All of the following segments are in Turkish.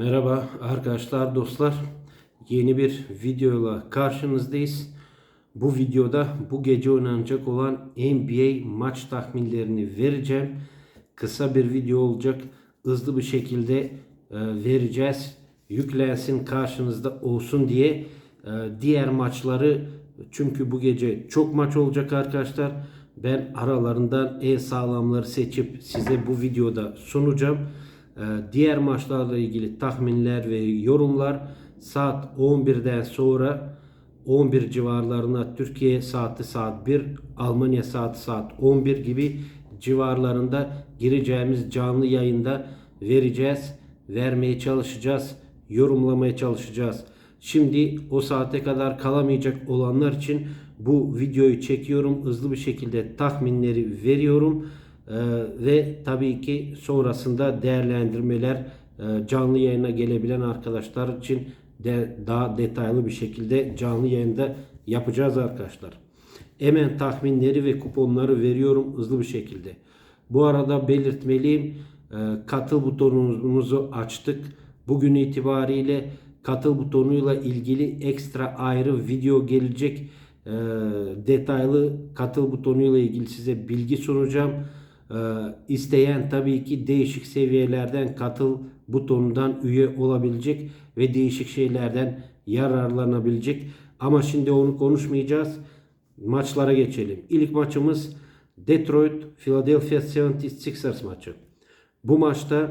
Merhaba arkadaşlar, dostlar. Yeni bir videoyla karşınızdayız. Bu videoda bu gece oynanacak olan NBA maç tahminlerini vereceğim. Kısa bir video olacak. Hızlı bir şekilde e, vereceğiz. Yüklensin karşınızda olsun diye. E, diğer maçları çünkü bu gece çok maç olacak arkadaşlar. Ben aralarından en sağlamları seçip size bu videoda sunacağım. Ee, Diğer maçlarla ilgili tahminler ve yorumlar saat 11'den sonra 11 civarlarına Türkiye saati saat 1, Almanya saati saat 11 gibi civarlarında gireceğimiz canlı yayında vereceğiz. Vermeye çalışacağız. Yorumlamaya çalışacağız. Şimdi o saate kadar kalamayacak olanlar için bu videoyu çekiyorum. Hızlı bir şekilde tahminleri veriyorum. Ee, ve tabii ki sonrasında değerlendirmeler e, canlı yayına gelebilen arkadaşlar için de daha detaylı bir şekilde canlı yayında yapacağız arkadaşlar. Hemen tahminleri ve kuponları veriyorum hızlı bir şekilde. Bu arada belirtmeliyim e, katıl butonumuzu açtık. Bugün itibariyle katıl butonuyla ilgili ekstra ayrı video gelecek. E, detaylı katıl butonuyla ilgili size bilgi sunacağım. Ee, isteyen tabii ki değişik seviyelerden katıl butonundan üye olabilecek ve değişik şeylerden yararlanabilecek. Ama şimdi onu konuşmayacağız. Maçlara geçelim. İlk maçımız Detroit Philadelphia 76ers maçı. Bu maçta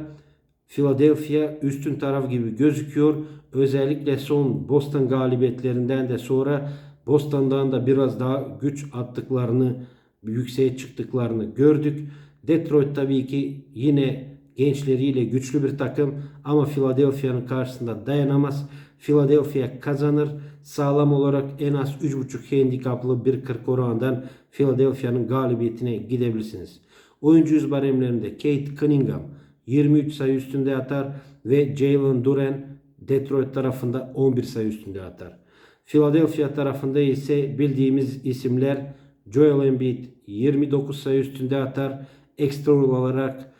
Philadelphia üstün taraf gibi gözüküyor. Özellikle son Boston galibiyetlerinden de sonra Boston'dan da biraz daha güç attıklarını, yükseğe çıktıklarını gördük. Detroit tabii ki yine gençleriyle güçlü bir takım ama Philadelphia'nın karşısında dayanamaz. Philadelphia kazanır. Sağlam olarak en az 3.5 handikaplı 1.40 oranından Philadelphia'nın galibiyetine gidebilirsiniz. Oyuncu yüz Kate Cunningham 23 sayı üstünde atar ve Jalen Duren Detroit tarafında 11 sayı üstünde atar. Philadelphia tarafında ise bildiğimiz isimler Joel Embiid 29 sayı üstünde atar. Ekstra olarak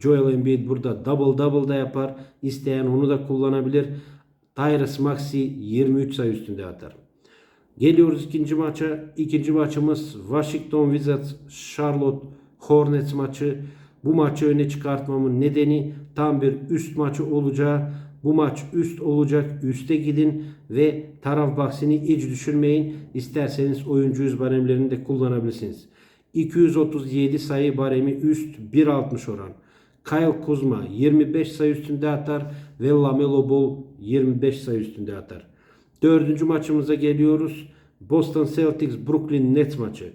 Joel Embiid burada double double da yapar. İsteyen onu da kullanabilir. Tyrese Maxey 23 sayı üstünde atar. Geliyoruz ikinci maça. İkinci maçımız Washington Wizards Charlotte Hornets maçı. Bu maçı öne çıkartmamın nedeni tam bir üst maçı olacağı. Bu maç üst olacak. Üste gidin ve taraf bahsini hiç düşürmeyin. İsterseniz oyuncu yüz baremlerini de kullanabilirsiniz. 237 sayı baremi üst 1.60 oran. Kyle Kuzma 25 sayı üstünde atar ve Lamelo Ball 25 sayı üstünde atar. Dördüncü maçımıza geliyoruz. Boston Celtics Brooklyn Nets maçı.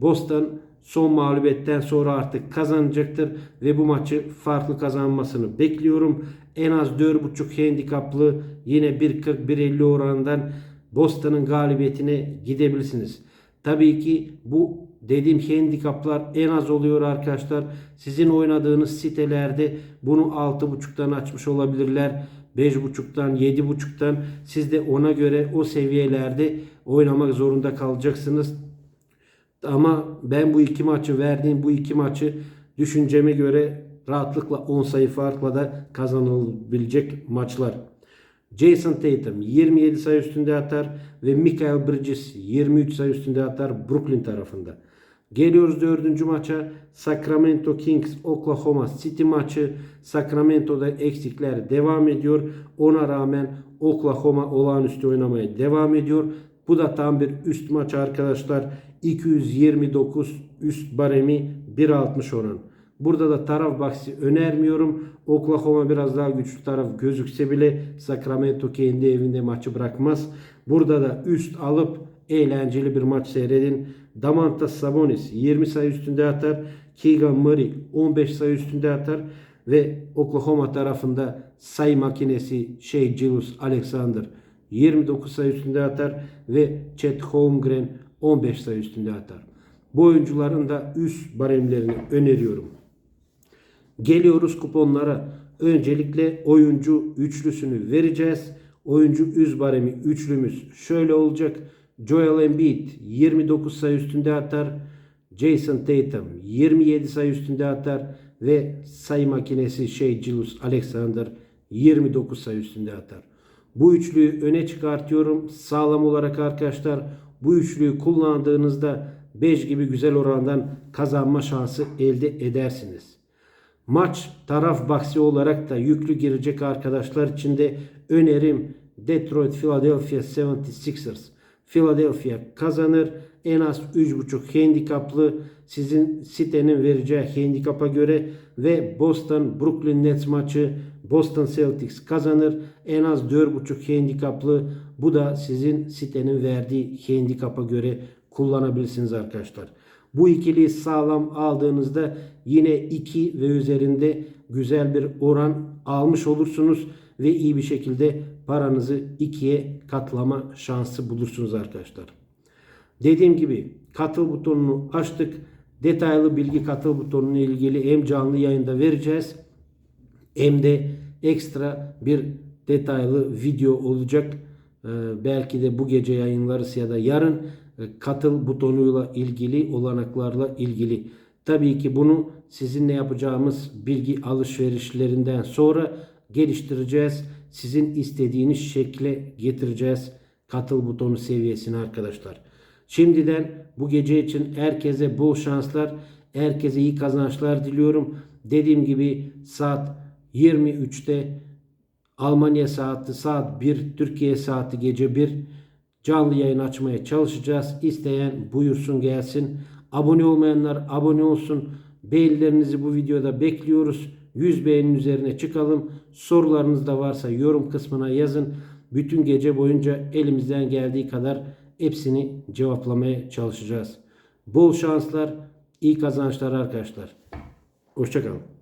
Boston son mağlubiyetten sonra artık kazanacaktır ve bu maçı farklı kazanmasını bekliyorum. En az 4.5 handikaplı yine 1.40-1.50 oranından Boston'ın galibiyetine gidebilirsiniz. Tabii ki bu dediğim handikaplar en az oluyor arkadaşlar. Sizin oynadığınız sitelerde bunu 6.5'tan açmış olabilirler. 5.5'tan 7.5'tan siz de ona göre o seviyelerde oynamak zorunda kalacaksınız. Ama ben bu iki maçı verdiğim bu iki maçı düşünceme göre rahatlıkla 10 sayı farkla da kazanılabilecek maçlar. Jason Tatum 27 sayı üstünde atar ve Michael Bridges 23 sayı üstünde atar Brooklyn tarafında. Geliyoruz dördüncü maça. Sacramento Kings Oklahoma City maçı. Sacramento'da eksikler devam ediyor. Ona rağmen Oklahoma olağanüstü oynamaya devam ediyor. Bu da tam bir üst maç arkadaşlar. 229 üst baremi 1.60 oran. Burada da taraf bahsi önermiyorum. Oklahoma biraz daha güçlü taraf gözükse bile Sacramento kendi evinde maçı bırakmaz. Burada da üst alıp eğlenceli bir maç seyredin. Damantas Sabonis 20 sayı üstünde atar. Keegan Murray 15 sayı üstünde atar. Ve Oklahoma tarafında sayı makinesi Shea Gilus Alexander 29 sayı üstünde atar. Ve Chet Holmgren 15 sayı üstünde atar. Bu oyuncuların da üst baremlerini öneriyorum. Geliyoruz kuponlara. Öncelikle oyuncu üçlüsünü vereceğiz. Oyuncu üz baremi üçlümüz şöyle olacak. Joel Embiid 29 sayı üstünde atar. Jason Tatum 27 sayı üstünde atar ve sayı makinesi Shea Gilus Alexander 29 sayı üstünde atar. Bu üçlüyü öne çıkartıyorum. Sağlam olarak arkadaşlar bu üçlüyü kullandığınızda 5 gibi güzel orandan kazanma şansı elde edersiniz. Maç taraf bahsi olarak da yüklü girecek arkadaşlar için de önerim Detroit Philadelphia 76ers. Philadelphia kazanır. En az 3.5 handikaplı sizin sitenin vereceği handikapa göre ve Boston Brooklyn Nets maçı Boston Celtics kazanır. En az 4.5 handikaplı bu da sizin sitenin verdiği handikapa göre kullanabilirsiniz arkadaşlar. Bu ikiliyi sağlam aldığınızda yine 2 ve üzerinde güzel bir oran almış olursunuz ve iyi bir şekilde paranızı ikiye katlama şansı bulursunuz arkadaşlar. Dediğim gibi katıl butonunu açtık. Detaylı bilgi katıl butonuna ilgili hem canlı yayında vereceğiz hem de ekstra bir detaylı video olacak. Ee, belki de bu gece yayınlarız ya da yarın katıl butonuyla ilgili olanaklarla ilgili. Tabii ki bunu sizinle yapacağımız bilgi alışverişlerinden sonra geliştireceğiz. Sizin istediğiniz şekle getireceğiz katıl butonu seviyesine arkadaşlar. Şimdiden bu gece için herkese bol şanslar, herkese iyi kazançlar diliyorum. Dediğim gibi saat 23'te Almanya saati saat 1, Türkiye saati gece 1 canlı yayın açmaya çalışacağız. İsteyen buyursun gelsin. Abone olmayanlar abone olsun. Beğenilerinizi bu videoda bekliyoruz. 100 beğenin üzerine çıkalım. Sorularınız da varsa yorum kısmına yazın. Bütün gece boyunca elimizden geldiği kadar hepsini cevaplamaya çalışacağız. Bol şanslar, iyi kazançlar arkadaşlar. Hoşçakalın.